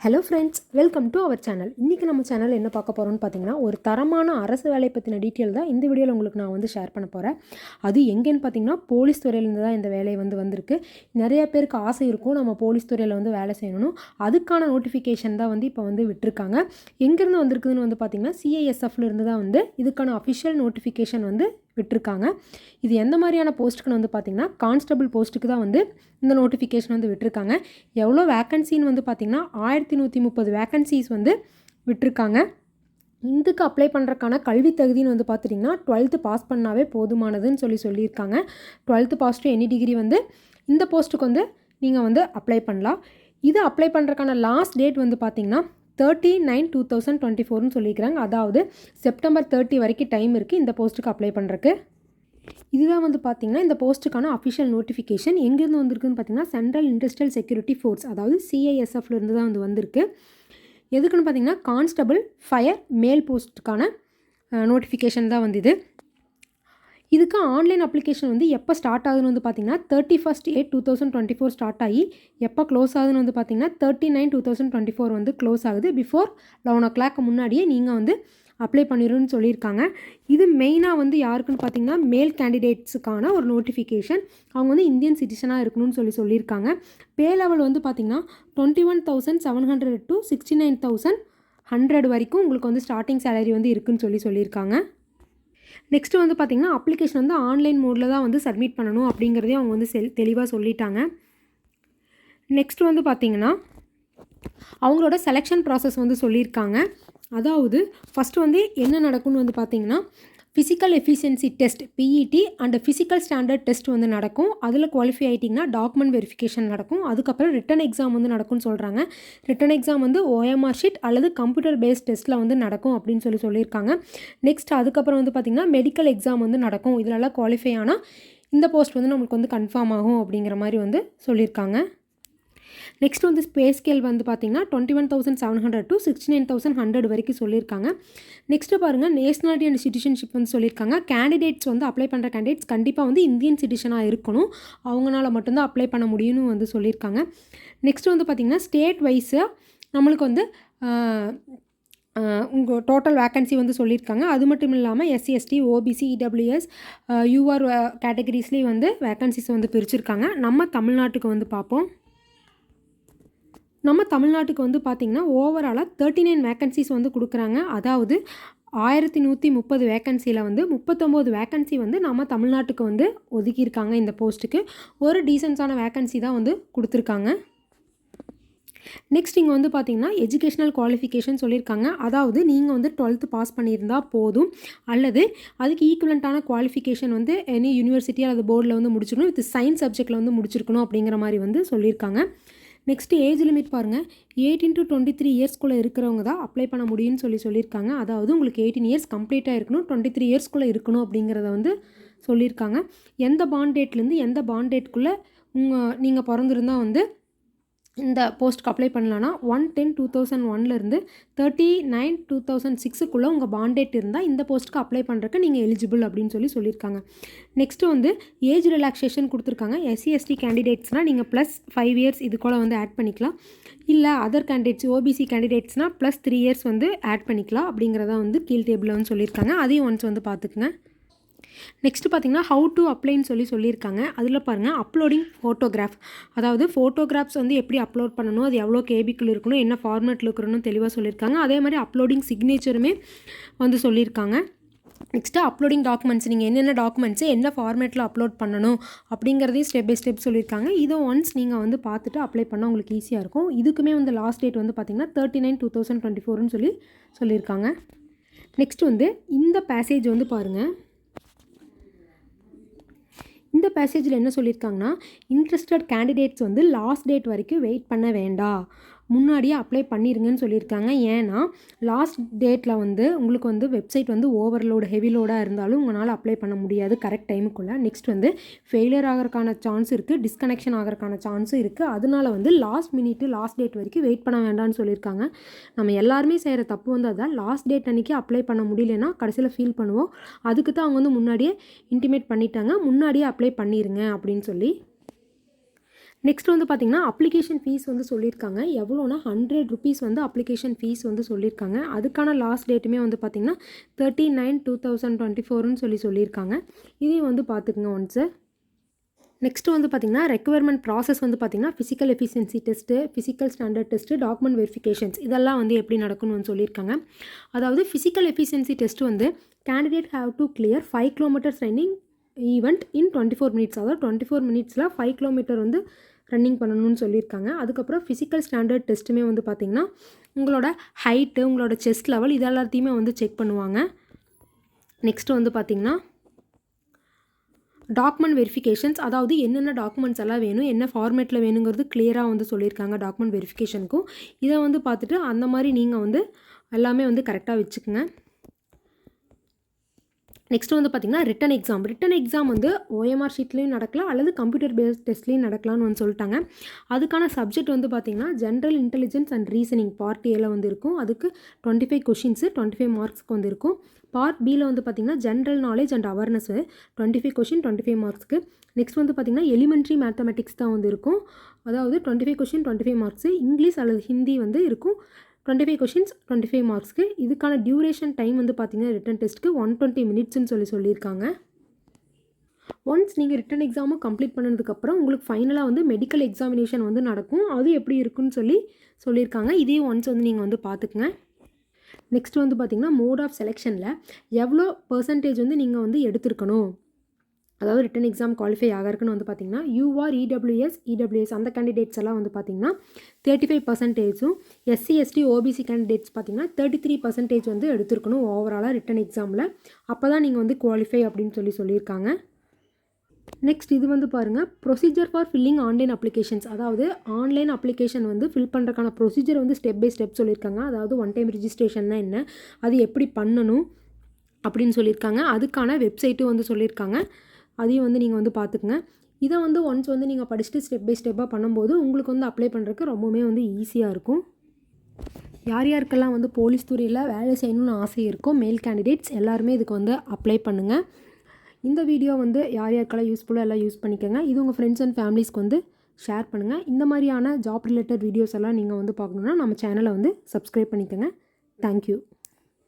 Hello friends welcome to our channel இன்றைக்கி நம்ம channel என்ன பார்க்க போகிறோம்னு பார்த்தீங்கன்னா ஒரு தரமான அரசு வேலை பற்றின டீட்டெயில் தான் இந்த வீடியோவில் உங்களுக்கு நான் வந்து ஷேர் பண்ண போகிறேன் அது எங்கேன்னு பார்த்தீங்கன்னா போலீஸ் துறையிலேருந்து தான் இந்த வேலை வந்து வந்திருக்கு. நிறைய பேருக்கு ஆசை இருக்கும் நம்ம போலீஸ் துறையில் வந்து வேலை செய்யணும் அதுக்கான நோட்டிஃபிகேஷன் தான் வந்து இப்போ வந்து விட்டுருக்காங்க. எங்கேருந்து வந்திருக்குதுன்னு வந்து பார்த்தீங்கன்னா சிஐஎஸ்எஃப்ல இருந்து தான் வந்து இதுக்கான அஃபிஷியல் நோட்டிஃபிகேஷன் வந்து விட்டுருக்காங்க. இது எந்த மாதிரியான போஸ்ட்டுக்குன்னு வந்து பார்த்திங்கன்னா கான்ஸ்டபிள் போஸ்ட்டுக்கு தான் வந்து இந்த நோட்டிஃபிகேஷன் வந்து விட்டுருக்காங்க. எவ்வளோ வேக்கன்சின்னு வந்து பார்த்திங்கன்னா ஆயிரத்தி நூற்றி முப்பது வேக்கன்சிஸ் வந்து விட்டுருக்காங்க. இதுக்கு அப்ளை பண்ணுறக்கான கல்வி தகுதின்னு வந்து பார்த்துட்டிங்கன்னா டுவெல்த்து பாஸ் பண்ணாவே போதுமானதுன்னு சொல்லி சொல்லியிருக்காங்க. Twelfth pass to any degree வந்து இந்த போஸ்ட்டுக்கு வந்து நீங்கள் வந்து அப்ளை பண்ணலாம். இது அப்ளை பண்ணுறக்கான லாஸ்ட் டேட் வந்து பார்த்திங்கன்னா thirty nine two thousand twenty ஃபோர்னு சொல்லியிருக்கிறாங்க. அதாவது செப்டம்பர் தேர்ட்டி வரைக்கும் டைம் இருக்குது இந்த போஸ்ட்டுக்கு அப்ளை பண்ணுறக்கு இதுதான் வந்து பார்த்திங்கன்னா இந்த போஸ்ட்டுக்கான அஃபிஷியல் நோட்டிஃபிகேஷன் எங்கேருந்து வந்திருக்குன்னு பார்த்தீங்கன்னா சென்ட்ரல் இண்டஸ்ட்ரியல் செக்யூரிட்டி ஃபோர்ஸ் அதாவது சிஐஎஸ்எஃப்ல இருந்து தான் வந்து வந்திருக்கு. எதுக்குன்னு பார்த்தீங்கன்னா கான்ஸ்டபிள் ஃபயர் மேல் போஸ்ட்டுக்கான நோட்டிஃபிகேஷன் தான் வந்து இது. இதுக்கு ஆன்லைன் அப்ளிகேஷன் வந்து எப்போ ஸ்டார்ட் ஆகுதுன்னு வந்து பார்த்தீங்கன்னா thirty first eight two thousand twenty four start ஆகி எப்போ க்ளோஸ் ஆகுதுன்னு வந்து பார்த்தீங்கன்னா thirty nine two thousand twenty four வந்து க்ளோஸ் ஆகுது. பிஃபோர் லெவன் ஓ கிளாக் முன்னாடியே நீங்கள் வந்து அப்ளை பண்ணிடுன்னு சொல்லியிருக்காங்க. இது மெயினாக வந்து யாருக்குன்னு பார்த்தீங்கன்னா மேல் கேண்டிடேட்ஸுக்கான ஒரு நோட்டிஃபிகேஷன் அவங்க வந்து இந்தியன் சிட்டிசனாக இருக்கணும்னு சொல்லி சொல்லியிருக்காங்க. பே லெவல் வந்து பார்த்திங்கன்னா twenty one thousand seven hundred to sixty nine thousand hundred வரைக்கும் உங்களுக்கு வந்து ஸ்டார்டிங் சேலரி வந்து இருக்குன்னு சொல்லி சொல்லியிருக்காங்க. நெக்ஸ்ட்டு வந்து பார்த்திங்கன்னா அப்ளிகேஷன் வந்து ஆன்லைன் மோடில் தான் வந்து சப்மிட் பண்ணணும் அப்படிங்கிறதையும் அவங்க வந்து செல் தெளிவாக சொல்லிட்டாங்க. நெக்ஸ்ட் வந்து பார்த்திங்கன்னா அவங்களோட செலெக்ஷன் ப்ராசஸ் வந்து சொல்லியிருக்காங்க. அதாவது ஃபஸ்ட்டு வந்து என்ன நடக்கும்னு வந்து பார்த்திங்கன்னா physical efficiency test PET and physical standard test வந்து நடக்கும். அதில் குவாலிஃபை ஆகிட்டிங்கன்னா டாக்குமெண்ட் வெரிஃபிகேஷன் நடக்கும். அதுக்கப்புறம் ரிட்டன் எக்ஸாம் வந்து நடக்கும்னு சொல்கிறாங்க ரிட்டன் எக்ஸாம் வந்து ஓஎம்ஆர் ஷீட் அல்லது கம்ப்யூட்டர் பேஸ்ட் டெஸ்ட்டில் வந்து நடக்கும் அப்படின்னு சொல்லி சொல்லியிருக்காங்க. நெக்ஸ்ட் அதுக்கப்புறம் வந்து பார்த்திங்கன்னா மெடிக்கல் எக்ஸாம் வந்து நடக்கும். இதிலெல்லாம் குவாலிஃபை ஆனால் இந்த போஸ்ட் வந்து நம்மளுக்கு வந்து கன்ஃபார்ம் ஆகும் அப்படிங்கிற மாதிரி வந்து சொல்லியிருக்காங்க. நெக்ஸ்ட் வந்து ஸ்பேஸ் ஸ்கேல் வந்து பார்த்தீங்கன்னா twenty one thousand seven hundred to sixty nine thousand hundred வரைக்கும் சொல்லியிருக்காங்க. நெக்ஸ்ட்டு பாருங்கள் நேஷனாலிட்டி அண்ட் சிட்டிசன்ஷிப் வந்து சொல்லியிருக்காங்க. கேண்டிடேட்ஸ் வந்து அப்ளை பண்ணுற கேண்டிடேட்ஸ் கண்டிப்பாக வந்து இந்தியன் சிட்டிசனாக இருக்கணும். அவங்களால மட்டும்தான் அப்ளை பண்ண முடியும்னு வந்து சொல்லியிருக்காங்க. நெக்ஸ்ட் வந்து பார்த்திங்கன்னா ஸ்டேட் வைஸு நம்மளுக்கு வந்து உங்கள் டோட்டல் வேக்கன்சி வந்து சொல்லியிருக்காங்க. அது மட்டும் இல்லாமல் SC ST OBC EWS UR கேட்டகரிஸ்லேயும் வந்து வேக்கன்சிஸ் வந்து பிரிச்சிருக்காங்க. நம்ம தமிழ்நாட்டுக்கு வந்து பார்ப்போம் நம்ம தமிழ்நாட்டுக்கு வந்து பார்த்திங்கன்னா ஓவராலாக தேர்ட்டி நைன் வேக்கன்சிஸ் வந்து கொடுக்குறாங்க. அதாவது ஆயிரத்தி நூற்றி முப்பது வேக்கன்சியில் வந்து முப்பத்தொம்போது வேக்கன்சி வந்து நம்ம தமிழ்நாட்டுக்கு வந்து ஒதுக்கியிருக்காங்க இந்த போஸ்ட்டுக்கு. ஒரு டீசென்ஸான வேக்கன்சி தான் வந்து கொடுத்துருக்காங்க. நெக்ஸ்ட் இங்கே வந்து பார்த்தீங்கன்னா எஜுகேஷ்னல் குவாலிஃபிகேஷன் சொல்லியிருக்காங்க. அதாவது நீங்கள் வந்து டுவெல்த்து பாஸ் பண்ணியிருந்தால் போதும். அல்லது அதுக்கு ஈக்குவலண்ட்டான குவாலிஃபிகேஷன் வந்து எனி யூனிவர்சிட்டி அல்லது போர்டில் வந்து முடிச்சிருக்கணும் வித் சயின்ஸ் சப்ஜெக்டில் வந்து முடிச்சிருக்கணும் அப்படிங்கிற மாதிரி வந்து சொல்லியிருக்காங்க. நெக்ஸ்ட்டு ஏஜ் லிமிட் பாருங்கள் எயிட்டீன் டு டுவெண்ட்டி த்ரீ இயர்ஸ்க்குள்ளே இருக்கிறவங்க தான் அப்ளை பண்ண முடியும்னு சொல்லி சொல்லியிருக்காங்க. அதாவது உங்களுக்கு எயிட்டீன் இயர்ஸ் கம்ப்ளீட்டாக இருக்கணும் டுவெண்ட்டி த்ரீ இயர்ஸ்க்குள்ளே இருக்கணும் அப்படிங்கிறத வந்து சொல்லியிருக்காங்க. எந்த பாண்ட் டேட்லேருந்து எந்த பாண்ட் டேட்குள்ளே உங்கள் நீங்கள் பிறந்திருந்தால் வந்து இந்த போஸ்ட்க்கு அப்ளை பண்ணலான்னா ஒன் டென் டூ தௌசண்ட் ஒன்லேருந்து தேர்ட்டி நைன் டூ தௌசண்ட் சிக்ஸுக்குள்ளே உங்கள் பாண்டேட் இருந்தால் இந்த போஸ்ட்டுக்கு அப்ளை பண்ணுறக்கு நீங்கள் எலிஜிபிள் அப்படின்னு சொல்லி சொல்லியிருக்காங்க. நெக்ஸ்ட்டு வந்து ஏஜ் ரிலாக்ஸேஷன் கொடுத்துருக்காங்க. எஸ்சி எஸ்டி கேண்டிடேட்ஸ்னால் நீங்கள் ப்ளஸ் ஃபைவ் இயர்ஸ் இது கூட வந்து ஆட் பண்ணிக்கலாம். இல்லை அதர் கேண்டிடேட்ஸ் ஓபிசி கேண்டிடேட்ஸ்னால் ப்ளஸ் த்ரீ இயர்ஸ் வந்து ஆட் பண்ணிக்கலாம் அப்படிங்கிறத வந்து கீழ் டேபிளில் வந்து சொல்லியிருக்காங்க. அதையும் ஒன்ஸ் வந்து பார்த்துக்குங்க. நெக்ஸ்ட்டு பார்த்தீங்கன்னா ஹவு டு அப்ளைன்னு சொல்லி சொல்லியிருக்காங்க. அதில் பாருங்கள் அப்லோடிங் ஃபோட்டோகிராஃப் அதாவது ஃபோட்டோகிராஃப்ஸ் வந்து எப்படி அப்லோட் பண்ணணும் அது எவ்வளோ கேபிக்குள் இருக்கணும் என்ன ஃபார்மேட்டில் இருக்கணும்னு தெளிவாக சொல்லியிருக்காங்க. அதே மாதிரி அப்லோடிங் சிக்னேச்சருமே வந்து சொல்லியிருக்காங்க. நெக்ஸ்ட்டு அப்லோடிங் டாக்குமெண்ட்ஸ் நீங்கள் என்னென்ன டாக்குமெண்ட்ஸு என்ன ஃபார்மேட்டில் அப்லோட் பண்ணணும் அப்படிங்கிறதையும் ஸ்டெப் பை ஸ்டெப் சொல்லியிருக்காங்க. இதை ஒன்ஸ் நீங்கள் வந்து பார்த்துட்டு அப்ளை பண்ணால் உங்களுக்கு ஈஸியாக இருக்கும். இதுக்குமே வந்து லாஸ்ட் டேட் வந்து பார்த்திங்கன்னா thirty nine two thousand twenty ஃபோர்னு சொல்லி சொல்லியிருக்காங்க. நெக்ஸ்ட் வந்து இந்த பேசேஜ் வந்து பாருங்கள் இந்த பேசேஜில் என்ன சொல்லியிருக்காங்கன்னா இன்ட்ரெஸ்டட் கேண்டிடேட்ஸ் வந்து லாஸ்ட் டேட் வரைக்கும் வெயிட் பண்ண வேண்டாம். முன்னாடியே அப்ளை பண்ணிடுங்கன்னு சொல்லியிருக்காங்க. ஏன்னா லாஸ்ட் டேட்டில் வந்து உங்களுக்கு வந்து வெப்சைட் வந்து ஓவர்லோடு ஹெவி லோடாக இருந்தாலும் உங்களால் அப்ளை பண்ண முடியாது. கரெக்ட் டைமுக்குள்ளே நெக்ஸ்ட் வந்து ஃபெயிலியர் ஆகிறதுக்கான சான்ஸ் இருக்குது டிஸ்கனெக்ஷன் ஆகிறதுக்கான சான்ஸும் இருக்குது அதனால வந்து லாஸ்ட் மினிட்டு லாஸ்ட் டேட் வரைக்கும் வெயிட் பண்ண வேண்டாம்னு சொல்லியிருக்காங்க. நம்ம எல்லாருமே செய்கிற தப்பு வந்து அதான். லாஸ்ட் டேட் அன்றைக்கி அப்ளை பண்ண முடியலன்னா கடைசியில் ஃபீல் பண்ணுவோம். அதுக்கு தான் அவங்க வந்து முன்னாடியே இன்டிமேட் பண்ணிட்டாங்க. முன்னாடியே அப்ளை பண்ணிடுங்க அப்படின்னு சொல்லி நெக்ஸ்ட் வந்து பார்த்திங்கன்னா அப்ளிகேஷன் ஃபீஸ் வந்து சொல்லியிருக்காங்க எவ்வளோனா ஹண்ட்ரட் ருபீஸ் வந்து அப்ளிகேஷன் ஃபீஸ் வந்து சொல்லியிருக்காங்க அதுக்கான லாஸ்ட் டேட்டுமே வந்து பார்த்திங்கன்னா thirty nine two thousand twenty ஃபோர்னு சொல்லி சொல்லியிருக்காங்க இதையும் வந்து பார்த்துக்குங்க ஒன்ஸு நெக்ஸ்ட் வந்து பார்த்திங்கன்னா ரெக்குவயர்மெண்ட் ப்ராசஸ் வந்து பார்த்திங்கன்னா physical efficiency test physical standard test document verifications இதெல்லாம் வந்து எப்படி நடக்கும்னு வந்து சொல்லியிருக்காங்க அதாவது ஃபிசிக்கல் எஃபிஷியன்சி டெஸ்ட் வந்து candidate have to clear five kilometers running event in twenty four minutes அதாவது டுவெண்ட்டி ஃபோர் மினிட்ஸில் ஃபைவ் கிலோமீட்டர் வந்து ரன்னிங் பண்ணணும்னு சொல்லியிருக்காங்க. அதுக்கப்புறம் ஃபிசிக்கல் ஸ்டாண்டர்ட் டெஸ்ட்டுமே வந்து பார்த்திங்கன்னா உங்களோட ஹைட்டு உங்களோட செஸ்ட் லெவல் இது எல்லாத்தையுமே வந்து செக் பண்ணுவாங்க. நெக்ஸ்ட்டு வந்து பார்த்திங்கன்னா டாக்குமெண்ட் வெரிஃபிகேஷன்ஸ் அதாவது என்னென்ன டாக்குமெண்ட்ஸ் எல்லாம் வேணும் என்ன ஃபார்மேட்டில் வேணுங்கிறது கிளியராக வந்து சொல்லியிருக்காங்க டாக்குமெண்ட் வெரிஃபிகேஷனுக்கும் இதை வந்து பார்த்துட்டு அந்த மாதிரி நீங்கள் வந்து எல்லாமே வந்து கரெக்டாக வச்சுக்கோங்க. நெக்ஸ்ட் வந்து பார்த்திங்கன்னா ரிட்டன் எக்ஸாம் ரிட்டன் எக்ஸாம் வந்து ஓஎம்ஆர் ஷீட்லேயும் நடக்கலாம் அல்லது கம்ப்யூட்டர் பேஸ்ட் டெஸ்ட்லேயும் நடக்கலாம்னு வந்து சொல்லிட்டாங்க. அதுக்கான சப்ஜெக்ட் வந்து பார்த்திங்கன்னா general intelligence and reasoning part ஏல வந்து இருக்கும். அதுக்கு twenty five questions twenty five மார்க்ஸ்க்கு வந்து இருக்கும். பார்ட் பியில் வந்து பார்த்திங்கன்னா general knowledge and awareness twenty five question twenty five மார்க்ஸ்க்கு next வந்து பார்த்திங்கன்னா எலிமெண்ட்ரி மேத்தமெட்டிக்ஸ் தான் வந்து இருக்கும். அதாவது twenty five question twenty five marks English அல்லது ஹிந்தி வந்து இருக்கும். Twenty five questions twenty five மார்க்ஸ்க்கு இதுக்கான டியூரேஷன் டைம் வந்து பார்த்திங்கன்னா ரிட்டன் டெஸ்ட்டுக்கு ஒன் டுவெண்ட்டி மினிட்ஸ்னு சொல்லி சொல்லியிருக்காங்க. ஒன்ஸ் நீங்கள் ரிட்டன் எக்ஸாமும் கம்ப்ளீட் பண்ணதுக்கப்புறம் உங்களுக்கு ஃபைனலாக வந்து மெடிக்கல் எக்ஸாமினேஷன் வந்து நடக்கும். அது எப்படி இருக்குன்னு சொல்லி சொல்லியிருக்காங்க. இதே ஒன்ஸ் வந்து நீங்கள் வந்து பார்த்துக்குங்க நெக்ஸ்ட் வந்து பார்த்திங்கன்னா மோட் ஆஃப் செலெக்ஷனில் எவ்வளோ பர்சன்டேஜ் வந்து நீங்கள் வந்து எடுத்திருக்கணும்? அதாவது ரிட்டன் எக்ஸாம் குவாலிஃபை ஆகிறதுக்குன்னு வந்து பார்த்தீங்கன்னா யூஆர் இடபிள்யூஎஸ் இடபிள்யூஎஸ் அந்த கேண்டிடேட்ஸ் எல்லாம் வந்து பார்த்தீங்கன்னா தேர்ட்டி ஃபைவ் பர்சன்டேஜும் எஸ்சி எஸ்டி ஓபிசி கேண்டிடேட்ஸ் பார்த்தீங்கன்னா தேர்ட்டி த்ரீ பர்சன்டேஜ் வந்து எடுத்திருக்கணும் ஓவராலாக ரிட்டன் எக்ஸாமில் அப்போ தான் நீங்கள் வந்து குவாலிஃபை அப்படின்னு சொல்லி சொல்லியிருக்காங்க. நெக்ஸ்ட் இது வந்து பாருங்கள் procedure for filling online applications அதாவது ஆன்லைன் அப்ளிகேஷன் வந்து ஃபில் பண்ணுறதுக்கான ப்ரொசீஜர் வந்து ஸ்டெப் பை ஸ்டெப் சொல்லியிருக்காங்க. அதாவது ஒன் டைம் ரிஜிஸ்ட்ரேஷன்னா என்ன அது எப்படி பண்ணணும் அப்படின்னு சொல்லியிருக்காங்க. அதுக்கான வெப்சைட்டும் வந்து சொல்லியிருக்காங்க. அதையும் வந்து நீங்கள் வந்து பார்த்துக்குங்க இதை வந்து ஒன்ஸ் வந்து நீங்கள் படிச்சுட்டு ஸ்டெப் பை ஸ்டெப்பாக பண்ணும்போது உங்களுக்கு வந்து அப்ளை பண்ணுறதுக்கு ரொம்பவுமே வந்து ஈஸியாக இருக்கும். யார் யாருக்கெல்லாம் வந்து போலீஸ் துறையில் வேலை செய்யணும்னு ஆசை இருக்கோ மேல் கேண்டிடேட்ஸ் எல்லாருமே இதுக்கு வந்து அப்ளை பண்ணுங்கள் இந்த வீடியோ வந்து யார் யாருக்கெல்லாம் யூஸ்ஃபுல்லாக எல்லாம் யூஸ் பண்ணிக்கோங்க. இது உங்கள் ஃப்ரெண்ட்ஸ் அண்ட் ஃபேமிலிஸ்க்கு வந்து ஷேர் பண்ணுங்கள் இந்த மாதிரியான ஜாப் ரிலேட்டட் வீடியோஸ் எல்லாம் நீங்கள் வந்து பார்க்கணுன்னா நம்ம சேனலை வந்து சப்ஸ்கிரைப் பண்ணிக்கோங்க. தேங்க்யூ